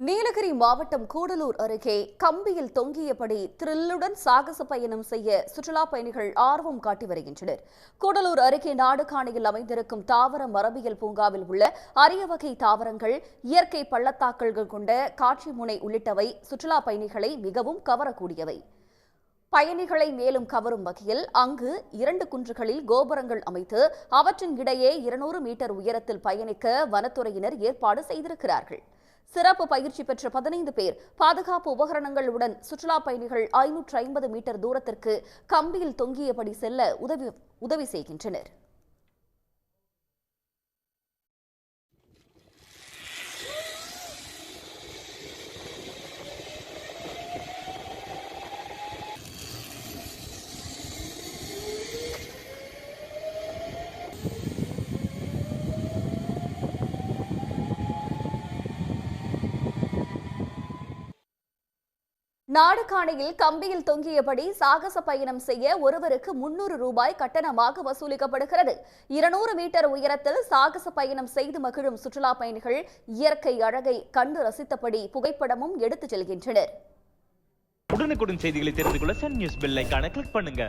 நீலகிரி மாவட்டம் கூடலூர் அருகே கம்பியில் தொங்கியபடி த்ரில்லுடன் சாகச பயணம் செய்ய சுற்றுலா பயணிகள் ஆர்வம் காட்டி வருகின்றனர். கூடலூர் அருகே நாடுகாணியில் அமைந்திருக்கும் தாவர மரபியல் பூங்காவில் உள்ள அரிய வகை தாவரங்கள் இயற்கை பள்ளத்தாக்கல்கள் கொண்ட காட்சி முனை உள்ளிட்டவை சுற்றுலா பயணிகளை மிகவும் கவரக்கூடியவை. பயணிகளை மேலும் கவரும் வகையில் அங்கு இரண்டு குன்றுகளில் கோபுரங்கள் அமைத்து அவற்றின் இடையே இருநூறு மீட்டர் உயரத்தில் பயணிக்க வனத்துறையினர் ஏற்பாடு செய்திருக்கிறார்கள். சிறப்பு பயிற்சி பெற்ற பதினைந்து பேர் பாதுகாப்பு உபகரணங்களுடன் சுற்றுலா பயணிகள் ஐநூற்று ஐம்பது மீட்டர் தூரத்திற்கு கம்பியில் தொங்கியபடி செல்ல உதவி உதவி செய்கின்றனர். நாடுகாணியில் கம்பியில் தொங்கியபடி சாகச பயணம் செய்ய ஒருவருக்கு முன்னூறு ரூபாய் கட்டணமாக வசூலிக்கப்படுகிறது. இருநூறு மீட்டர் உயரத்தில் சாகச பயணம் செய்து மகிழும் சுற்றுலா பயணிகள் இயற்கை அழகை கண்டு ரசித்தபடி புகைப்படமும் எடுத்துச் செல்கின்றனர். உடனுக்குடன் செய்திகளை தெரிந்து கொள்ள சன் நியூஸ் பெல் கிளிக் பண்ணுங்க.